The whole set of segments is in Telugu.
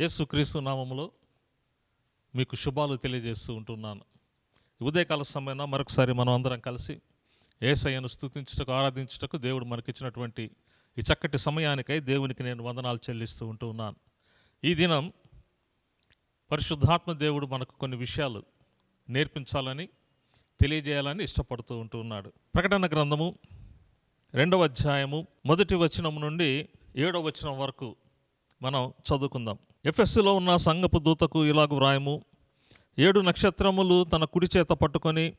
యేసుక్రీస్తు నామములో మీకు శుభాలు తెలియజేస్తూ ఉంటున్నాను. ఉదయకాల సమయంలో మరొకసారి మనం అందరం కలిసి ఏసయ్యను స్తుతించుటకు ఆరాధించుటకు దేవుడు మనకిచ్చినటువంటి ఈ చక్కటి సమయానికై దేవునికి నేను వందనాలు చెల్లిస్తూ ఉంటూ ఉన్నాను ఈ దినం పరిశుద్ధాత్మ దేవుడు మనకు కొన్ని విషయాలు నేర్పించాలని తెలియజేయాలని ఇష్టపడుతూ ఉంటూ ఉన్నాడు ప్రకటన గ్రంథము రెండవ అధ్యాయము మొదటి వచనం నుండి ఏడవ వచనం వరకు మనం చదువుకుందాం. ఎఫ్ఎస్సులో ఉన్న సంగపు దూతకు ఇలాగు వ్రాయము. ఏడు నక్షత్రములు తన కుడి చేత పట్టుకొని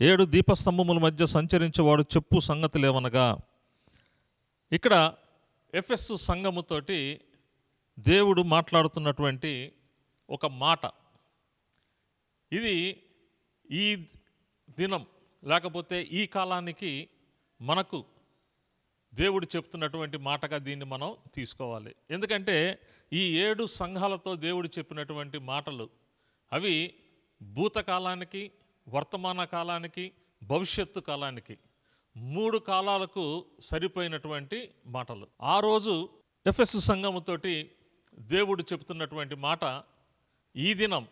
ఏడు దీపస్తంభముల మధ్య సంచరించేవాడు చెప్పు సంగతి లేవనగా ఇక్కడ ఎఫ్ఎస్ సంఘముతోటి దేవుడు మాట్లాడుతున్నటువంటి ఒక మాట. ఇది ఈ దినం లేకపోతే ఈ కాలానికి మనకు దేవుడు చెప్తున్నటువంటి మాటగా దీన్ని మనం తీసుకోవాలి. ఎందుకంటే ఈ ఏడు సంఘాలతో దేవుడు చెప్పినటువంటి మాటలు అవి భూతకాలానికి వర్తమాన కాలానికి భవిష్యత్తు కాలానికి మూడు కాలాలకు సరిపోయినటువంటి మాటలు. ఆ రోజు ఎఫ్ఎస్ సంఘముతోటి దేవుడు చెప్తున్నటువంటి మాట ఈ దినం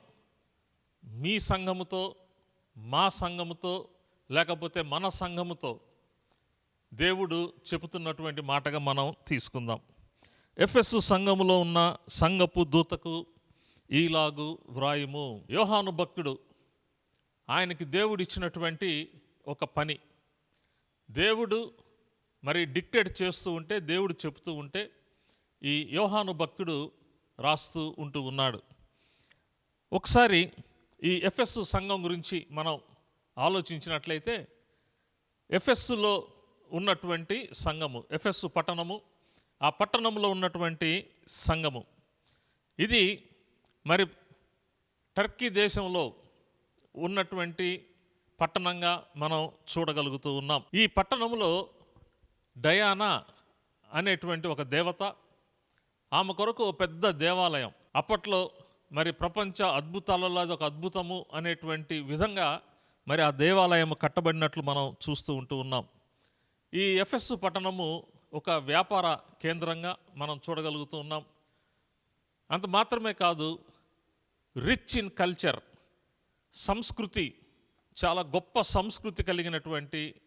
మీ సంఘముతో మా సంఘముతో లేకపోతే మన సంఘముతో దేవుడు చెబుతున్నటువంటి మాటగా మనం తీసుకుందాం. ఎఫ్ఎస్ సంఘములో ఉన్న సంఘపు దూతకు ఈలాగు వ్రాయము. యోహాను భక్తుడు ఆయనకి దేవుడు ఇచ్చినటువంటి ఒక పని. దేవుడు మరి డిక్టేట్ చేస్తూ ఉంటే దేవుడు చెప్తూ ఉంటే ఈ యోహాను భక్తుడు రాస్తూ ఉంటూ ఉన్నాడు. ఒకసారి ఈ ఎఫ్ఎస్ సంఘం గురించి మనం ఆలోచించినట్లయితే ఎఫ్ఎస్లో ఉన్నటువంటి సంఘము ఎఫ్ఎస్ పట్టణము ఆ పట్టణంలో ఉన్నటువంటి సంఘము. ఇది మరి టర్కీ దేశంలో ఉన్నటువంటి పట్టణంగా మనం చూడగలుగుతూ ఉన్నాం. ఈ పట్టణంలో డయానా అనేటువంటి ఒక దేవత ఆమె కొరకు పెద్ద దేవాలయం. అప్పట్లో మరి ప్రపంచ అద్భుతాలలో అది ఒక అద్భుతము అనేటువంటి విధంగా మరి ఆ దేవాలయం కట్టబడినట్లు మనం చూస్తూ ఉంటూ ఉన్నాం. ఈ ఎఫ్ఎస్ పట్టణము ఒక వ్యాపార కేంద్రంగా మనం చూడగలుగుతూ ఉన్నాం. అంత మాత్రమే కాదు రిచ్ ఇన్ కల్చర్ సంస్కృతి చాలా గొప్ప సంస్కృతి కలిగినటువంటి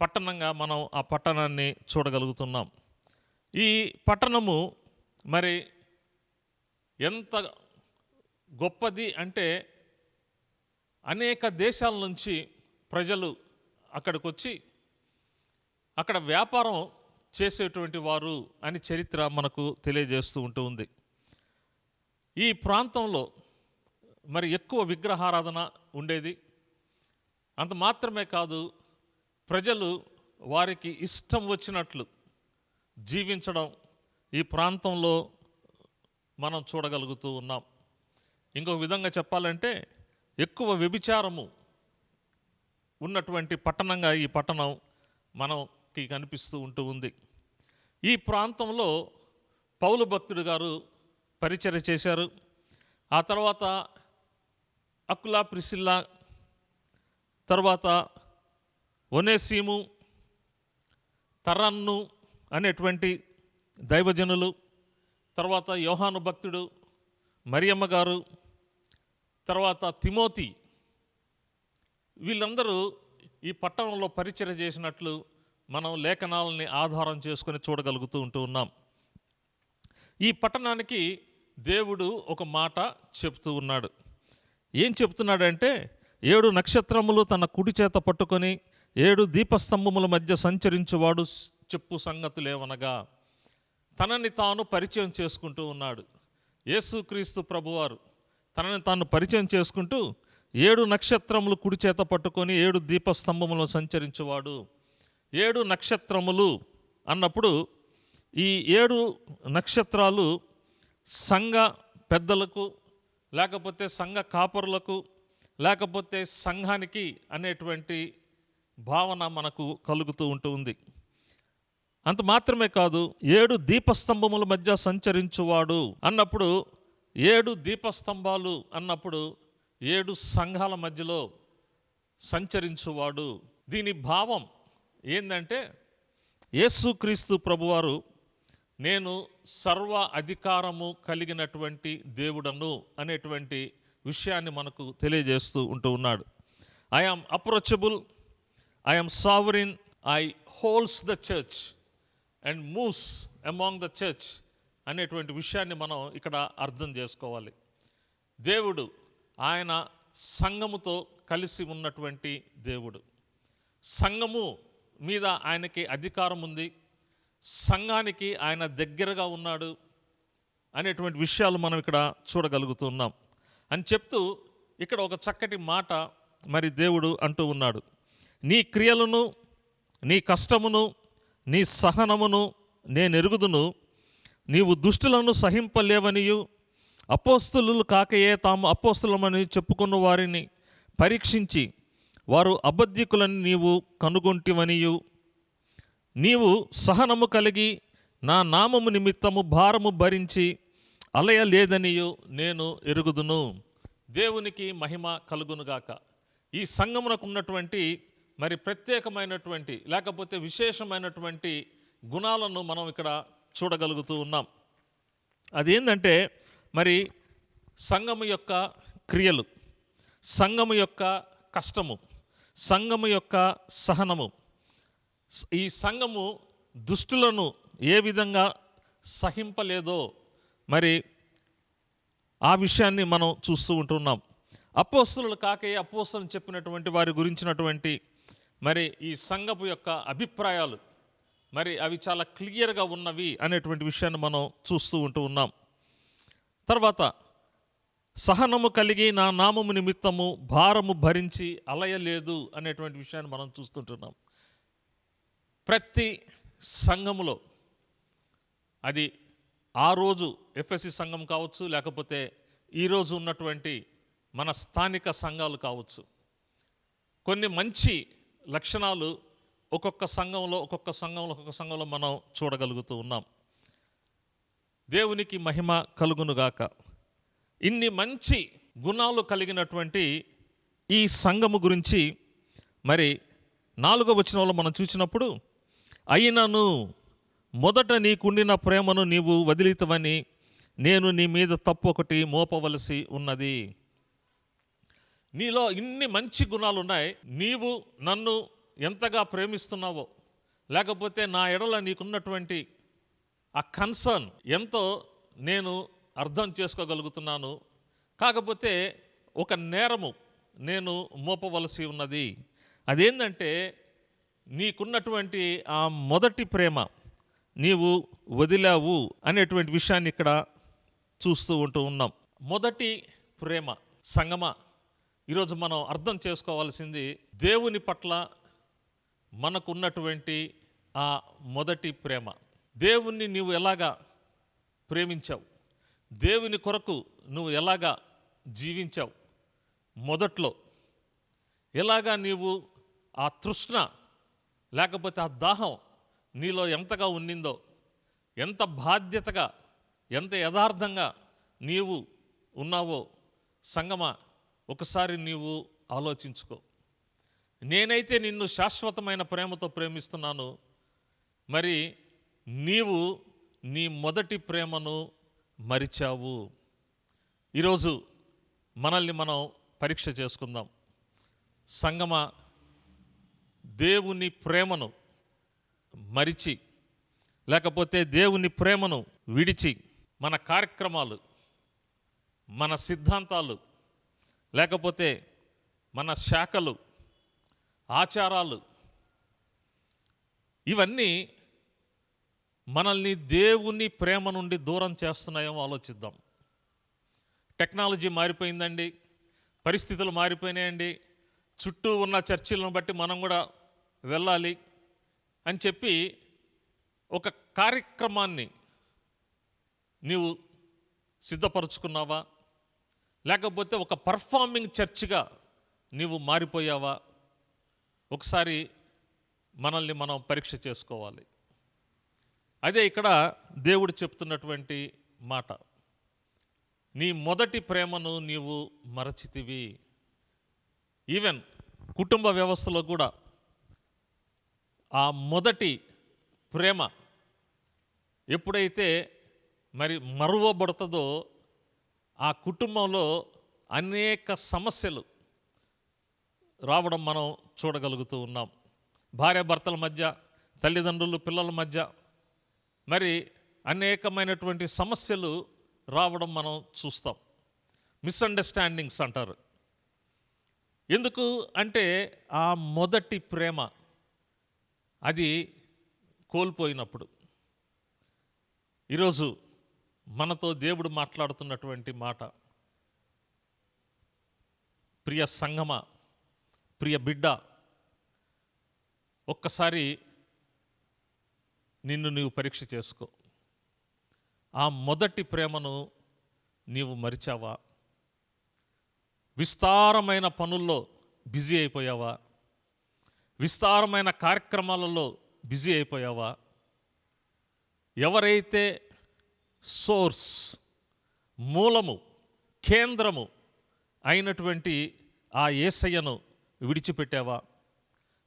పట్టణంగా మనం ఆ పట్టణాన్ని చూడగలుగుతున్నాం. ఈ పట్టణము మరి ఎంత గొప్పది అంటే అనేక దేశాల నుంచి ప్రజలు అక్కడికి వచ్చి అక్కడ వ్యాపారం చేసేటువంటి వారు అని చరిత్ర మనకు తెలియజేస్తూ ఉంటుంది ఈ ప్రాంతంలో మరి ఎక్కువ విగ్రహారాధన ఉండేది. అంత మాత్రమే కాదు ప్రజలు వారికి ఇష్టం వచ్చినట్లు జీవించడం ఈ ప్రాంతంలో మనం చూడగలుగుతూ ఉన్నాం. ఇంకొక విధంగా చెప్పాలంటే ఎక్కువ వ్యభిచారము ఉన్నటువంటి పట్టణంగా ఈ పట్టణం మనం మనకి కనిపిస్తూ ఉంటూ ఉంది. ఈ ప్రాంతంలో పౌలు భక్తుడు గారు పరిచయ చేశారు. ఆ తర్వాత అకులా ప్రిసిల్లా తర్వాత ఒనేసీము తరన్ను అనేటువంటి దైవజనులు తర్వాత యోహాను భక్తుడు మరియమ్మ గారు తర్వాత తిమోతి. వీళ్ళందరూ ఈ పట్టణంలో పరిచయం చేసినట్లు మనం లేఖనాలని ఆధారం చేసుకొని చూడగలుగుతూ ఉంటూ ఉన్నాం. ఈ పట్టణానికి దేవుడు ఒక మాట చెప్తూ ఉన్నాడు. ఏం చెప్తున్నాడంటే ఏడు నక్షత్రములు తన కుడి చేత పట్టుకొని ఏడు దీపస్తంభముల మధ్య సంచరించువాడు చెప్పు సంగతులేవనగా తనని తాను పరిచయం చేసుకుంటూ ఉన్నాడు. యేసుక్రీస్తు ప్రభువారు తనని తాను పరిచయం చేసుకుంటూ ఏడు నక్షత్రములు కుడి చేత పట్టుకొని ఏడు దీపస్తంభములను సంచరించేవాడు. ఏడు నక్షత్రములు అన్నప్పుడు ఈ ఏడు నక్షత్రాలు సంఘ పెద్దలకు లేకపోతే సంఘ కాపరులకు లేకపోతే సంఘానికి అనేటువంటి భావన మనకు కలుగుతూ ఉంటుంది అంత మాత్రమే కాదు ఏడు దీపస్తంభముల మధ్య సంచరించువాడు అన్నప్పుడు ఏడు దీపస్తంభాలు అన్నప్పుడు ఏడు సంఘాల మధ్యలో సంచరించువాడు. దీని భావం ఏంటంటే యేసుక్రీస్తు ప్రభువారు నేను సర్వ అధికారము కలిగినటువంటి దేవుడను అనేటువంటి విషయాన్ని మనకు తెలియజేస్తూ ఉంటూ ఉన్నాడు. I am approachable I am sovereign I holds the church and moves among the church అనేటువంటి విషయాన్ని మనం ఇక్కడ అర్థం చేసుకోవాలి. దేవుడు ఆయన సంఘముతో కలిసి ఉన్నటువంటి దేవుడు. సంఘము మీద ఆయనకి అధికారం ఉంది సంఘానికి ఆయన దగ్గరగా ఉన్నాడు అనేటువంటి విషయాలు మనం ఇక్కడ చూడగలుగుతున్నాం. అని చెప్తూ ఇక్కడ ఒక చక్కటి మాట మరి దేవుడు అంటూ ఉన్నాడు. నీ క్రియలను నీ కష్టమును నీ సహనమును నేను ఎరుగుదును. నీవు దుష్టులను సహింపలేవనియు. అపోస్తులు కాకయే తాము అపోస్తులమని చెప్పుకున్న వారిని పరీక్షించి వారు అబద్ధికులని నీవు కనుగొంటివనియు. నీవు సహనము కలిగి నా నామము నిమిత్తము భారము భరించి అలయలేదనియు నేను ఎరుగుదును. దేవునికి మహిమ కలుగునుగాక. ఈ సంఘమునకు ఉన్నటువంటి మరి ప్రత్యేకమైనటువంటి లేకపోతే విశేషమైనటువంటి గుణాలను మనం ఇక్కడ చూడగలుగుతూ ఉన్నాం. అదేంటంటే మరి సంఘము యొక్క క్రియలు సంఘము యొక్క కష్టము. సంఘము యొక్క సహనము. ఈ సంఘము దుష్టులను ఏ విధంగా సహింపలేదో మరి ఆ విషయాన్ని మనం చూస్తూ ఉంటున్నాం. అపోస్తులు కాకే అపోస్తులు చెప్పినటువంటి వారి గురించినటువంటి మరి ఈ సంఘపు యొక్క అభిప్రాయాలు మరి అవి చాలా క్లియర్గా ఉన్నవి అనేటువంటి విషయాన్ని మనం చూస్తూ ఉంటూ ఉన్నాం. తర్వాత సహనము కలిగి నా నామము నిమిత్తము భారము భరించి అలయలేదు అనేటువంటి విషయాన్ని మనం చూస్తుంటున్నాం. ప్రతి సంఘములో అది ఆ రోజు ఎఫ్ఎస్సి సంఘం కావచ్చు లేకపోతే ఈరోజు ఉన్నటువంటి మన స్థానిక సంఘాలు కావచ్చు. కొన్ని మంచి లక్షణాలు ఒక్కొక్క సంఘంలో ఒక్కొక్క సంఘంలో ఒక్కొక్క సంఘంలో మనం చూడగలుగుతూ ఉన్నాం. దేవునికి మహిమ కలుగునుగాక. ఇన్ని మంచి గుణాలు కలిగినటువంటి ఈ సంఘము గురించి మరి నాలుగో వచనంలో మనం చూసినప్పుడు అయినను మొదట నీకుండిన ప్రేమను నీవు వదిలితవని నేను నీ మీద తప్పు ఒకటి మోపవలసి ఉన్నది. నీలో ఇన్ని మంచి గుణాలు ఉన్నాయి నీవు నన్ను ఎంతగా ప్రేమిస్తున్నావో లేకపోతే నా ఎడల నీకున్నటువంటి ఆ కన్సర్న్ ఎంతో నేను అర్థం చేసుకోగలుగుతున్నాను. కాకపోతే ఒక నేరము నేను మోపవలసి ఉన్నది. అదేంటంటే నీకున్నటువంటి ఆ మొదటి ప్రేమ నీవు వదిలావు అనేటువంటి విషయాన్ని ఇక్కడ చూస్తూ ఉంటూ ఉన్నాం. మొదటి ప్రేమ సంగమ. ఈరోజు మనం అర్థం చేసుకోవాల్సింది దేవుని పట్ల మనకున్నటువంటి ఆ మొదటి ప్రేమ. దేవుణ్ణి నీవు ఎలాగా ప్రేమించావు? దేవుని కొరకు నువ్వు ఎలాగా జీవించావు? మొదట్లో ఎలాగా నీవు ఆ తృష్ణ లేకపోతే ఆ దాహం నీలో ఎంతగా ఉన్నిందో ఎంత బాధ్యతగా ఎంత యథార్థంగా నీవు ఉన్నావో సంగమా ఒకసారి నీవు ఆలోచించుకో. నేనైతే నిన్ను శాశ్వతమైన ప్రేమతో ప్రేమిస్తున్నాను. మరి నీవు నీ మొదటి ప్రేమను మరిచావు. ఈరోజు మనల్ని మనం పరీక్ష చేసుకుందాం. సంగమ దేవుని ప్రేమను మరిచి లేకపోతే దేవుని ప్రేమను విడిచి మన కార్యక్రమాలు మన సిద్ధాంతాలు లేకపోతే మన శాఖలు ఆచారాలు ఇవన్నీ మనల్ని దేవుని ప్రేమ నుండి దూరం చేస్తున్నాయేమో ఆలోచిద్దాం. టెక్నాలజీ మారిపోయిందండి పరిస్థితులు మారిపోయినాయండి చుట్టూ ఉన్న చర్చిలను బట్టి మనం కూడా వెళ్ళాలి అని చెప్పి ఒక కార్యక్రమాన్ని నీవు సిద్ధపరుచుకున్నావా? లేకపోతే ఒక పర్ఫార్మింగ్ చర్చిగా నీవు మారిపోయావా? ఒకసారి మనల్ని మనం పరీక్ష చేసుకోవాలి. అదే ఇక్కడ దేవుడు చెప్తున్నటువంటి మాట. నీ మొదటి ప్రేమను నీవు మరచితివి. ఈవెన్ కుటుంబ వ్యవస్థలో కూడా ఆ మొదటి ప్రేమ ఎప్పుడైతే మరి మరువబడుతుందో ఆ కుటుంబంలో అనేక సమస్యలు రావడం మనం చూడగలుగుతూ ఉన్నాం. భార్యాభర్తల మధ్య తల్లిదండ్రులు పిల్లల మధ్య మరి అనేకమైనటువంటి సమస్యలు రావడం మనం చూస్తాం. మిస్అండర్స్టాండింగ్స్ అంటారు. ఎందుకు అంటే ఆ మొదటి ప్రేమ అది కోల్పోయినప్పుడు. ఈరోజు మనతో దేవుడు మాట్లాడుతున్నటువంటి మాట ప్రియ సంగమ ప్రియ బిడ్డ ఒక్కసారి నిన్ను నీవు పరీక్ష చేసుకో. ఆ మొదటి ప్రేమను నీవు మరిచావా? విస్తారమైన పనుల్లో బిజీ అయిపోయావా? విస్తారమైన కార్యక్రమాలలో బిజీ అయిపోయావా? ఎవరైతే సోర్స్ మూలము కేంద్రము అయినటువంటి ఆ ఏసయ్యను విడిచిపెట్టావా?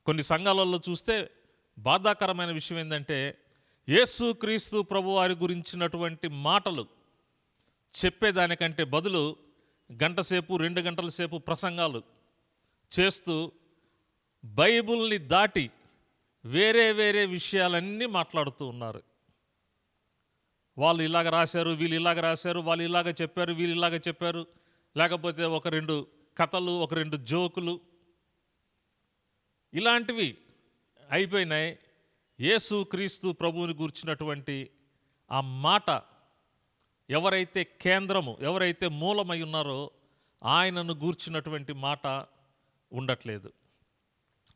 కొన్ని సంఘాలలో చూస్తే బాధాకరమైన విషయం ఏంటంటే యేసు క్రీస్తు ప్రభువారి గురించినటువంటి మాటలు చెప్పేదానికంటే బదులు గంటసేపు రెండు గంటల సేపు ప్రసంగాలు చేస్తూ బైబిల్ని దాటి వేరే వేరే విషయాలన్నీ మాట్లాడుతూ ఉన్నారు. వాళ్ళు ఇలాగ రాశారు వీళ్ళు ఇలాగ రాశారు వాళ్ళు ఇలాగ చెప్పారు వీళ్ళు ఇలాగ చెప్పారు. లేకపోతే ఒక రెండు కథలు ఒక రెండు జోకులు ఇలాంటివి అయిపోయినాయి. యేసు క్రీస్తు ప్రభువుని గూర్చినటువంటి ఆ మాట ఎవరైతే కేంద్రము ఎవరైతే మూలమై ఉన్నారో ఆయనను గూర్చినటువంటి మాట ఉండట్లేదు.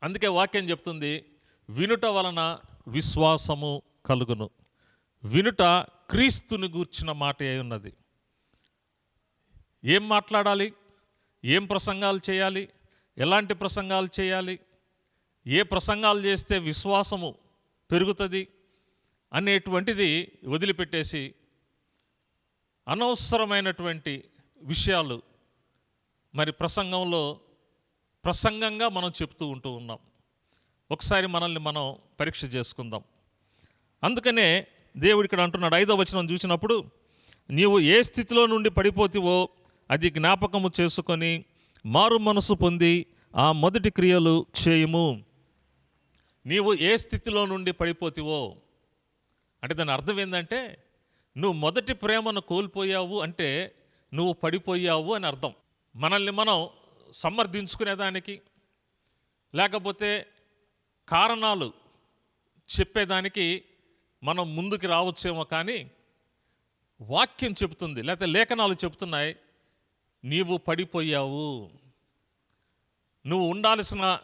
అందుకే వాక్యం చెప్తుంది వినుట వలన విశ్వాసము కలుగును. వినుట క్రీస్తుని గూర్చిన మాట అయి ఉన్నది. ఏం మాట్లాడాలి? ఏం ప్రసంగాలు చేయాలి? ఎలాంటి ప్రసంగాలు చేయాలి? ఏ ప్రసంగాలు చేస్తే విశ్వాసము పెరుగుతుంది అనేటువంటిది వదిలిపెట్టేసి అనవసరమైనటువంటి విషయాలు మరి ప్రసంగంలో ప్రసంగంగా మనం చెప్తూ ఉంటూ ఉన్నాం. ఒకసారి మనల్ని మనం పరీక్ష చేసుకుందాం. అందుకనే దేవుడు ఇక్కడ అంటున్నాడు ఐదో వచనం చూసినప్పుడు నీవు ఏ స్థితిలో నుండి పడిపోతివో అది జ్ఞాపకము చేసుకొని మారు మనసు పొంది ఆ మొదటి క్రియలు చేయము. నీవు ఏ స్థితిలో నుండి పడిపోతివో. అంటే దాని అర్థం ఏంటంటే నువ్వు మొదటి ప్రేమను కోల్పోయావు అంటే నువ్వు పడిపోయావు అని అర్థం. మనల్ని మనం సమర్థించుకునేదానికి లేకపోతే కారణాలు చెప్పేదానికి మనం ముందుకు రావచ్చేమో కానీ వాక్యం చెబుతుంది లేకపోతే లేఖనాలు చెబుతున్నాయి నీవు పడిపోయావు. నువ్వు ఉండాల్సిన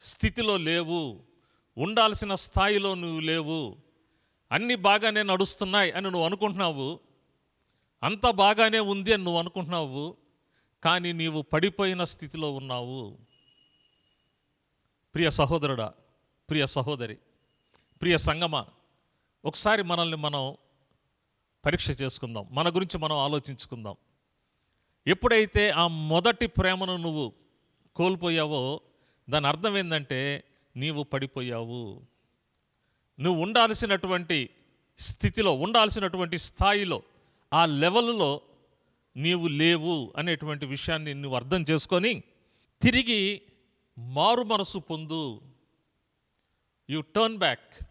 స్థితిలో లేవు. ఉండాల్సిన స్థాయిలో నువ్వు లేవు. అన్నీ బాగానే నడుస్తున్నాయి అని నువ్వు అనుకుంటున్నావు. అంత బాగానే ఉంది అని నువ్వు అనుకుంటున్నావు. కానీ నీవు పడిపోయిన స్థితిలో ఉన్నావు. ప్రియ సహోదరుడా ప్రియ సహోదరి ప్రియ సంగమ ఒకసారి మనల్ని మనం పరీక్ష చేసుకుందాం. మన గురించి మనం ఆలోచించుకుందాం. ఎప్పుడైతే ఆ మొదటి ప్రేమను నువ్వు కోల్పోయావో దాని అర్థం ఏంటంటే నీవు పడిపోయావు. నువ్వు ఉండాల్సినటువంటి స్థితిలో ఉండాల్సినటువంటి స్థాయిలో ఆ లెవెల్లో నీవు లేవు అనేటువంటి విషయాన్ని నువ్వు అర్థం చేసుకొని తిరిగి మారు మనసు పొందు. యు టర్న్ బ్యాక్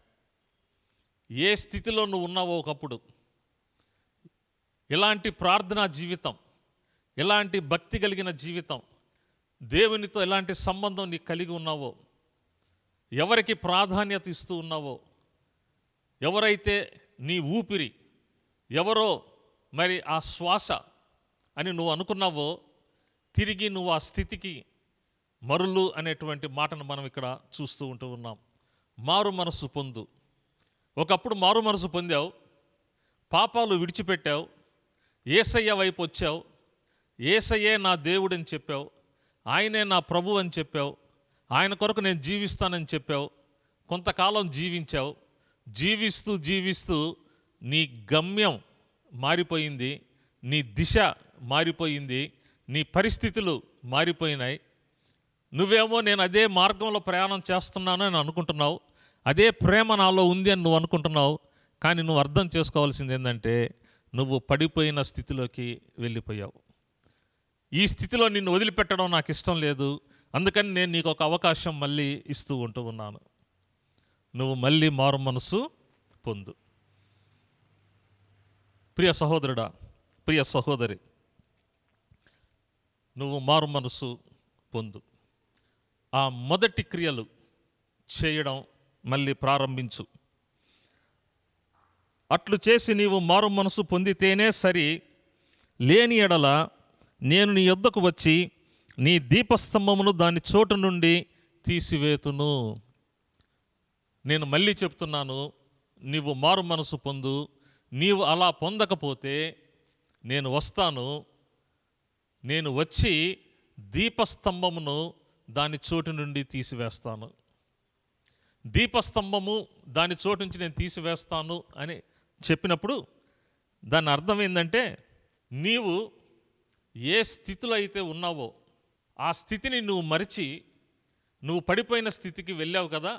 ఏ స్థితిలో నువ్వు ఉన్నావో ఒకప్పుడు. ఎలాంటి ప్రార్థనా జీవితం ఎలాంటి భక్తి కలిగిన జీవితం దేవునితో ఎలాంటి సంబంధం నీకు కలిగి ఉన్నావో ఎవరికి ప్రాధాన్యత ఇస్తూ ఉన్నావో? ఎవరైతే నీ ఊపిరి ఎవరో మరి ఆ శ్వాస అని నువ్వు అనుకున్నావో తిరిగి నువ్వు ఆ స్థితికి మరులు అనేటువంటి మాటను మనం ఇక్కడ చూస్తూ ఉంటూ ఉన్నాం. మారు మనసు పొందు. ఒకప్పుడు మారు మనసు పొందావు. పాపాలు విడిచిపెట్టావు. ఏసయ్య వైపు వచ్చావు. ఏసయ్యే నా దేవుడని చెప్పావు. ఆయనే నా ప్రభు అని చెప్పావు. ఆయన కొరకు నేను జీవిస్తానని చెప్పావు. కొంతకాలం జీవించావు. జీవిస్తూ జీవిస్తూ నీ గమ్యం మారిపోయింది. నీ దిశ మారిపోయింది. నీ పరిస్థితులు మారిపోయినాయి. నువ్వేమో నేను అదే మార్గంలో ప్రయాణం చేస్తున్నాను అని అనుకుంటున్నావు. అదే ప్రేమ నాలో ఉంది అని నువ్వు అనుకుంటున్నావు. కానీ నువ్వు అర్థం చేసుకోవాల్సింది ఏంటంటే నువ్వు పడిపోయిన స్థితిలోకి వెళ్ళిపోయావు. ఈ స్థితిలో నిన్ను వదిలిపెట్టడం నాకు ఇష్టం లేదు. అందుకని నేను నీకు ఒక అవకాశం మళ్ళీ ఇస్తూ ఉంటూ ఉన్నాను. నువ్వు మళ్ళీ మారు మనసు పొందు. ప్రియ సహోదరుడా ప్రియ సహోదరి నువ్వు మారు మనసు పొందు. ఆ మొదటి క్రియలు చేయడం మళ్ళీ ప్రారంభించు. అట్లు చేసి నీవు మారు మనసు పొందితేనే సరి. లేని ఎడల నేను నీ యొద్దకు వచ్చి నీ దీపస్తంభమును దాని చోటు నుండి తీసివేతును. నేను మళ్ళీ చెప్తున్నాను నీవు మారు మనసు పొందు నీవు అలా పొందకపోతే నేను వస్తాను. నేను వచ్చి దీపస్తంభమును దాని చోటు నుండి తీసివేస్తాను. దీపస్తంభము దాని చోటు నుంచి నేను తీసివేస్తాను అని చెప్పినప్పుడు దాని అర్థం ఏంటంటే నీవు ఏ స్థితిలో అయితే ఉన్నావో ఆ స్థితిని నువ్వు మరిచి నువ్వు పడిపోయిన స్థితికి వెళ్ళావు కదా?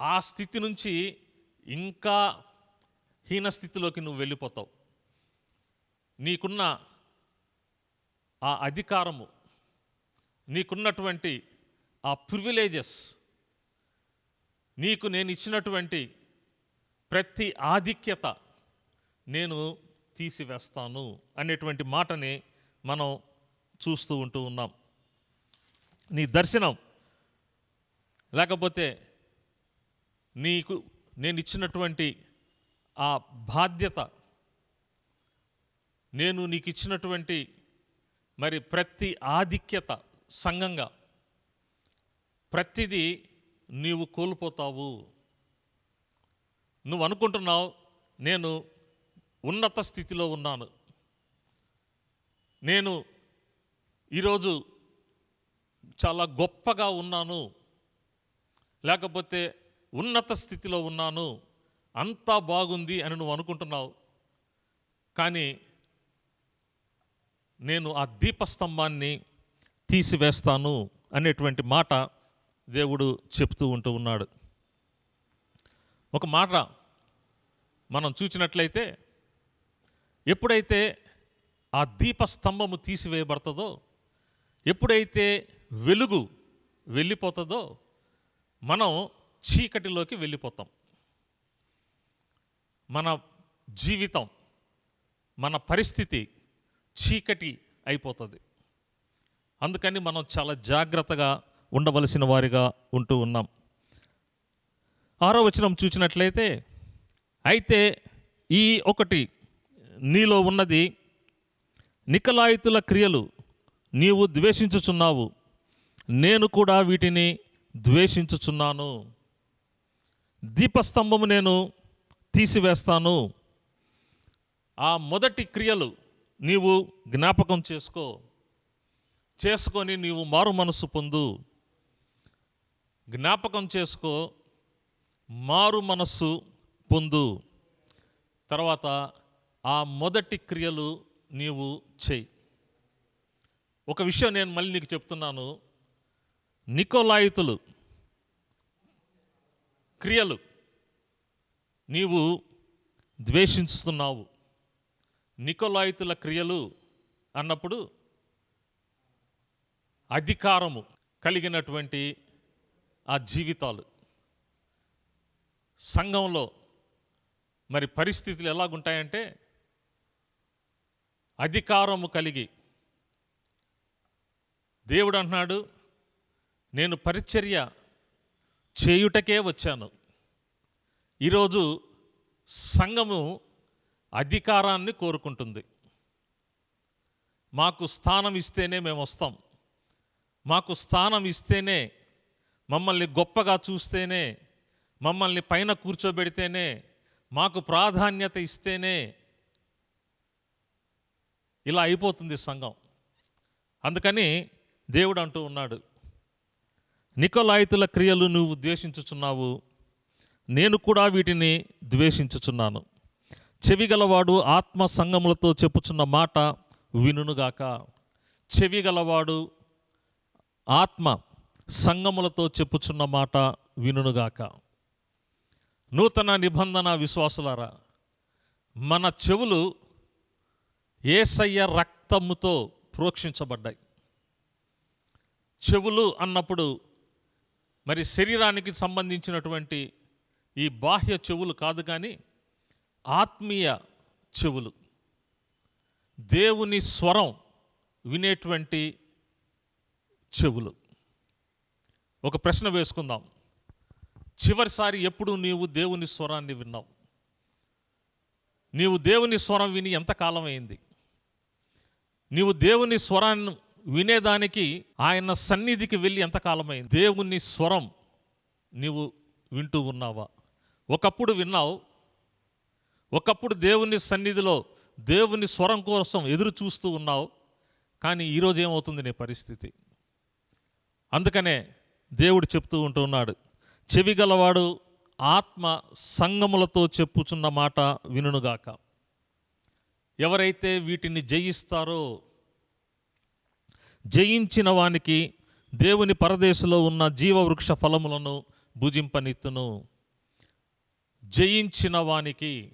ఆ స్థితి నుంచి ఇంకా హీన స్థితిలోకి నువ్వు వెళ్ళిపోతావు. నీకున్న ఆ అధికారము నీకున్నటువంటి ఆ ప్రివిలేజెస్ నీకు నేను ఇచ్చినటువంటి ప్రతి ఆధిక్యత నేను తీసివేస్తాను అనేటువంటి మాటని మనం చూస్తూ ఉంటూ ఉన్నాం. నీ దర్శనం లేకపోతే నీకు నేను ఇచ్చినటువంటి ఆ బాధ్యత నేను నీకు ఇచ్చినటువంటి మరి ప్రతి ఆధిక్యత సంఘంగా ప్రతిదీ నీవు కోల్పోతావు. నువ్వు అనుకుంటున్నావు నేను ఉన్నత స్థితిలో ఉన్నాను. నేను ఈరోజు చాలా గొప్పగా ఉన్నాను. లేకపోతే ఉన్నత స్థితిలో ఉన్నాను. అంతా బాగుంది అని నువ్వు అనుకుంటున్నావు. కానీ నేను ఆ దీపస్తంభాన్ని తీసివేస్తాను అనేటువంటి మాట దేవుడు చెప్తూ ఉంటూ ఉన్నాడు. ఒక మాట మనం చూచినట్లయితే ఎప్పుడైతే ఆ దీపస్తంభము తీసివేయబడుతుందో ఎప్పుడైతే వెలుగు వెళ్ళిపోతుందో మనం చీకటిలోకి వెళ్ళిపోతాం. మన జీవితం మన పరిస్థితి చీకటి అయిపోతుంది. అందుకని మనం చాలా జాగ్రత్తగా ఉండవలసిన వారిగా ఉంటూ ఉన్నాం. ఆరో వచనం చూసినట్లయితే అయితే ఈ ఒకటి నీలో ఉన్నది నికలాయితుల క్రియలు నీవు ద్వేషించుచున్నావు. నేను కూడా వీటిని ద్వేషించుచున్నాను. దీపస్తంభము నేను తీసివేస్తాను. ఆ మొదటి క్రియలు నీవు జ్ఞాపకం చేసుకో. చేసుకొని నీవు మారు మనసు పొందు. జ్ఞాపకం చేసుకో మారు మనస్సు పొందు. తర్వాత ఆ మొదటి క్రియలు నీవు చెయ్యి. ఒక విషయం నేను మళ్ళీ నీకు చెప్తున్నాను. నికోలాయితులు క్రియలు నీవు ద్వేషిస్తున్నావు నికోలాయితుల క్రియలు అన్నప్పుడు అధికారము కలిగినటువంటి ఆ జీవితాలు. సంఘంలో మరి పరిస్థితులు ఎలాగుంటాయంటే అధికారము కలిగి దేవుడు అంటున్నాడు నేను పరిచర్య చేయుటకే వచ్చాను. ఈరోజు సంఘము అధికారాన్ని కోరుకుంటుంది. మాకు స్థానం ఇస్తేనే మేము వస్తాం. మాకు స్థానం ఇస్తేనే మమ్మల్ని గొప్పగా చూస్తేనే మమ్మల్ని పైన కూర్చోబెడితేనే మాకు ప్రాధాన్యత ఇస్తేనే ఇలా అయిపోతుంది సంఘం. అందుకని దేవుడు అంటూ ఉన్నాడు నికోలాయితుల క్రియలు నువ్వు ద్వేషించుచున్నావు నేను కూడా వీటిని ద్వేషించుచున్నాను. చెవిగలవాడు ఆత్మ సంగములతో చెప్పుచున్న మాట వినుగాక చెవిగలవాడు ఆత్మ సంగములతో చెప్పుచున్న మాట వినుగాక నూతన నిబంధన విశ్వాసులారా మన చెవులు ఏసయ్య రక్తముతో ప్రోక్షించబడ్డాయి. చెవులు అన్నప్పుడు మరి శరీరానికి సంబంధించినటువంటి ఈ బాహ్య చెవులు కాదు కానీ ఆత్మీయ చెవులు. దేవుని స్వరం వినేటువంటి చెవులు. ఒక ప్రశ్న వేసుకుందాం. చివరిసారి ఎప్పుడు నీవు దేవుని స్వరాన్ని విన్నావు? నీవు దేవుని స్వరం విని ఎంతకాలం అయింది? నీవు దేవుని స్వరాన్ని వినేదానికి ఆయన సన్నిధికి వెళ్ళి ఎంతకాలమైంది దేవుని స్వరం నీవు వింటూ ఉన్నావా? ఒకప్పుడు విన్నావు. ఒకప్పుడు దేవుని సన్నిధిలో దేవుని స్వరం కోసం ఎదురు చూస్తూ ఉన్నావు. కానీ ఈరోజు ఏమవుతుంది నీ పరిస్థితి? అందుకనే దేవుడు చెప్తూ ఉంటున్నాడు చెవి గలవాడు ఆత్మ సంగములతో చెప్పుచున్న మాట వినుగాక ఎవరైతే వీటిని జయిస్తారో జయించిన వానికి దేవుని పరదేశంలో ఉన్న జీవవృక్ష ఫలములను భుజింపనిత్తును. జయించిన వానికి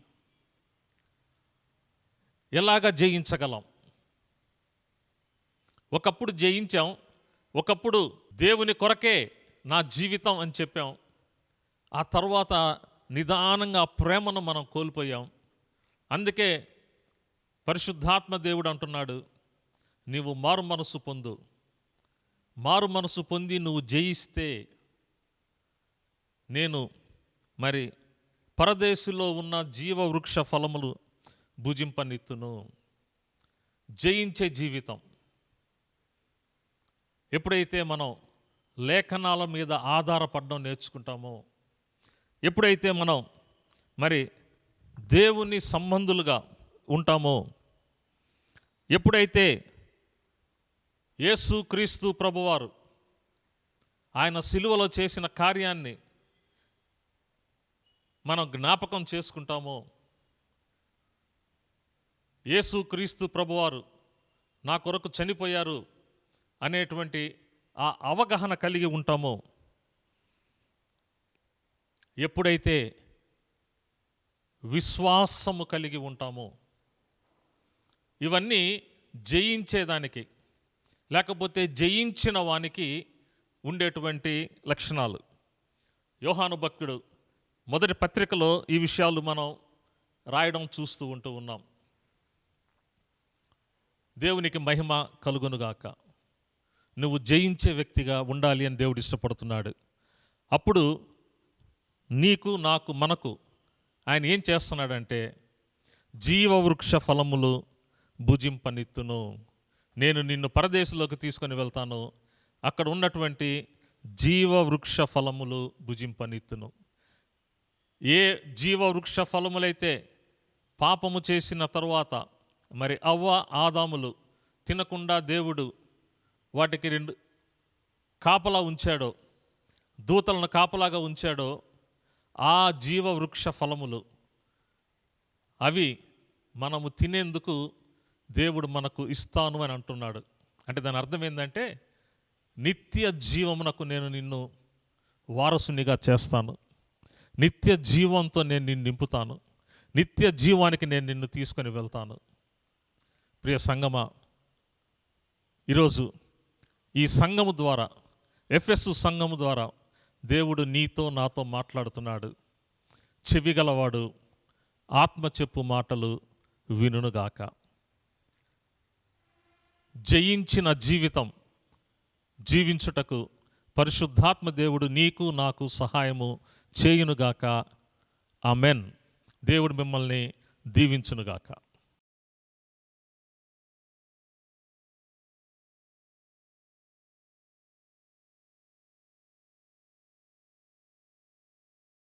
ఎలాగ జయించగలం? ఒకప్పుడు జయించాం ఒకప్పుడు దేవుని కొరకే నా జీవితం అని చెప్పాం. ఆ తర్వాత నిదానంగా ప్రేమను మనం కోల్పోయాం. అందుకే పరిశుద్ధాత్మ దేవుడు అంటున్నాడు నీవు మారు మనసు పొందు. మారు మనసు పొంది నువ్వు జయిస్తే నేను మరి పరదేశులో ఉన్న జీవవృక్ష ఫలములు భుజింపనిత్తును. జయించే జీవితం. ఎప్పుడైతే మనం లేఖనాల మీద ఆధారపడడం నేర్చుకుంటామో ఎప్పుడైతే మనం మరి దేవుని సంబంధులుగా ఉంటామో ఎప్పుడైతే యేసు క్రీస్తు ప్రభువారు ఆయన సిలువలో చేసిన కార్యాన్ని మనం జ్ఞాపకం చేసుకుంటామో? యేసు క్రీస్తు ప్రభువారు నా కొరకు చనిపోయారు అనేటువంటి ఆ అవగాహన కలిగి ఉంటామో? ఎప్పుడైతే విశ్వాసము కలిగి ఉంటామో? ఇవన్నీ జయించేదానికి లేకపోతే జయించిన వానికి ఉండేటువంటి లక్షణాలు. యోహాను భక్తుడు మొదటి పత్రికలో ఈ విషయాలు మనం రాయడం చూస్తూ ఉంటూ ఉన్నాం. దేవునికి మహిమ కలుగునుగాక. నువ్వు జయించే వ్యక్తిగా ఉండాలి అని దేవుడు ఇష్టపడుతున్నాడు. అప్పుడు నీకు నాకు మనకు ఆయన ఏం చేస్తున్నాడంటే జీవవృక్ష ఫలములు భుజింపనిత్తును. నేను నిన్ను పరదేశంలోకి తీసుకొని వెళ్తాను. అక్కడ ఉన్నటువంటి జీవవృక్ష ఫలములు భుజింపనిత్తును. ఏ జీవవృక్ష ఫలములైతే పాపము చేసిన తరువాత మరి అవ్వ ఆదాములు తినకుండా దేవుడు వాటికి రెండు కాపలా ఉంచాడో దూతలను కాపలాగా ఉంచాడో ఆ జీవవృక్ష ఫలములు అవి మనము తినేందుకు దేవుడు మనకు ఇస్తాను అని అంటున్నాడు. అంటే దాని అర్థం ఏంటంటే నిత్య జీవమునకు నేను నిన్ను వారసునిగా చేస్తాను. నిత్య జీవంతో నేను నిన్ను నింపుతాను. నిత్య జీవానికి నేను నిన్ను తీసుకొని వెళ్తాను. ప్రియ సంగమ ఈరోజు ఈ సంఘము ద్వారా ఎఫ్ఎస్ సంఘము ద్వారా దేవుడు నీతో నాతో మాట్లాడుతున్నాడు. చెవిగలవాడు ఆత్మ చెప్పు మాటలు వినుగాక జయించిన జీవితం జీవించుటకు పరిశుద్ధాత్మ దేవుడు నీకు నాకు సహాయము చేయునుగాక. ఆమెన్. దేవుడు మిమ్మల్ని దీవించునుగాక.